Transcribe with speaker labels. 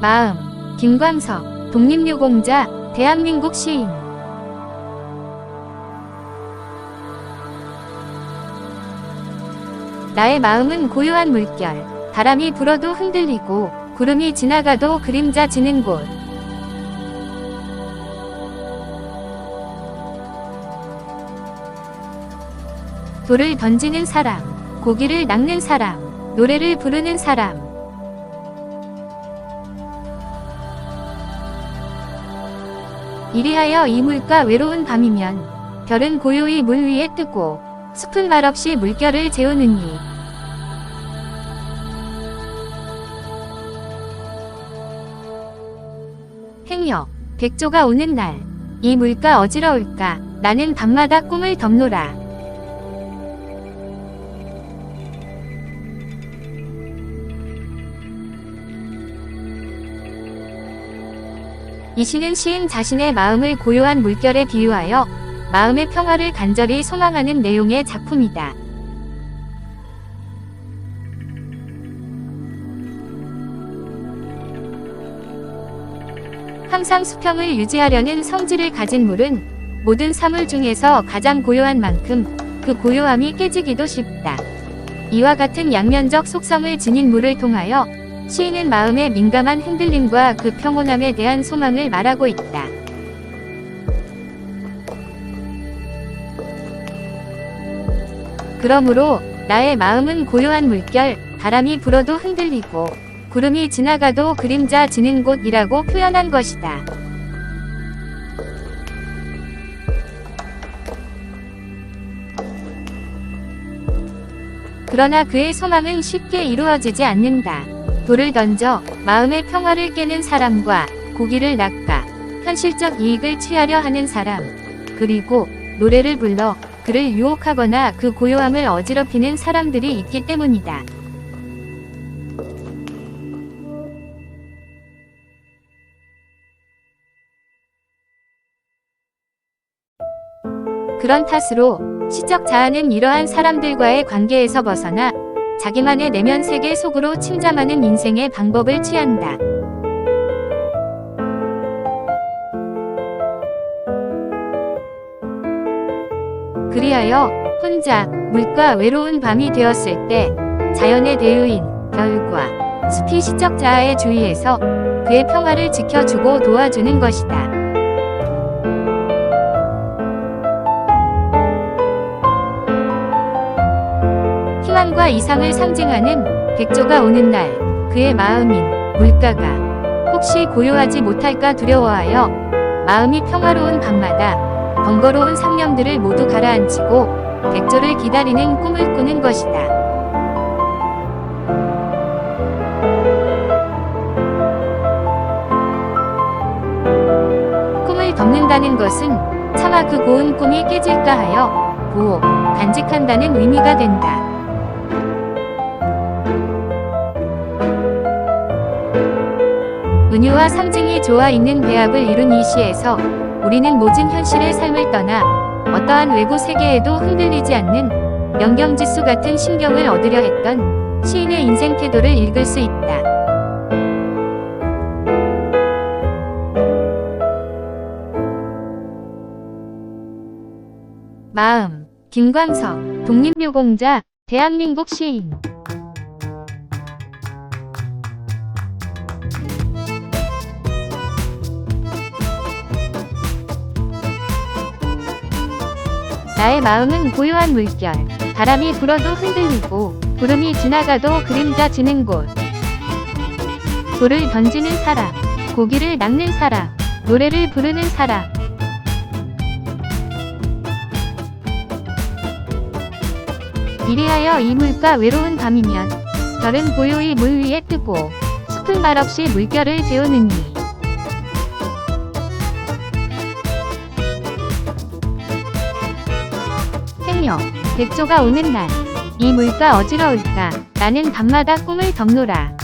Speaker 1: 마음, 김광석, 독립유공자, 대한민국 시인. 나의 마음은 고요한 물결, 바람이 불어도 흔들리고, 구름이 지나가도 그림자 지는 곳. 돌을 던지는 사람, 고기를 낚는 사람, 노래를 부르는 사람. 이리하여 이 물가 외로운 밤이면 별은 고요히 물 위에 뜨고 숲은 말없이 물결을 재우느니. 행여 백조가 오는 날 이 물가 어지러울까? 나는 밤마다 꿈을 덮노라 이 시는 시인 자신의 마음을 고요한 물결에 비유하여 마음의 평화를 간절히 소망하는 내용의 작품이다. 항상 수평을 유지하려는 성질을 가진 물은 모든 사물 중에서 가장 고요한 만큼 그 고요함이 깨지기도 쉽다. 이와 같은 양면적 속성을 지닌 물을 통하여 시인은 마음의 민감한 흔들림과 그 평온함에 대한 소망을 말하고 있다. 그러므로 나의 마음은 고요한 물결, 바람이 불어도 흔들리고 구름이 지나가도 그림자 지는 곳이라고 표현한 것이다. 그러나 그의 소망은 쉽게 이루어지지 않는다. 돌을 던져 마음의 평화를 깨는 사람과 고기를 낚아 현실적 이익을 취하려 하는 사람, 그리고 노래를 불러 그를 유혹하거나 그 고요함을 어지럽히는 사람들이 있기 때문이다. 그런 탓으로 시적 자아는 이러한 사람들과의 관계에서 벗어나 자기만의 내면 세계 속으로 침잠하는 인생의 방법을 취한다. 그리하여 혼자 물과 외로운 밤이 되었을 때 자연의 대유인 별과 숲이 시적 자아의 주위에서 그의 평화를 지켜주고 도와주는 것이다. 희망과 이상을 상징하는 백조가 오는 날 그의 마음인 물가가 혹시 고요하지 못할까 두려워하여 마음이 평화로운 밤마다 번거로운 상념들을 모두 가라앉히고 백조를 기다리는 꿈을 꾸는 것이다. 꿈을 덮는다는 것은 차마 그 고운 꿈이 깨질까 하여 보호, 간직한다는 의미가 된다. 은유와 상징이 조화 있는 배합을 이룬 이 시에서 우리는 모진 현실의 삶을 떠나 어떠한 외부 세계에도 흔들리지 않는 명경지수 같은 신경을 얻으려 했던 시인의 인생 태도를 읽을 수 있다. 마음, 김광석, 독립유공자, 대한민국 시인. 나의 마음은 고요한 물결, 바람이 불어도 흔들리고, 구름이 지나가도 그림자 지는 곳. 돌을 던지는 사람, 고기를 낚는 사람, 노래를 부르는 사람. 이리하여 이 물가 외로운 밤이면, 별은 고요히 물 위에 뜨고, 숲은 말없이 물결을 재우느니. 행여 백조가 오는 날 이 물가 어지러울까 나는 밤마다 꿈을 덮노라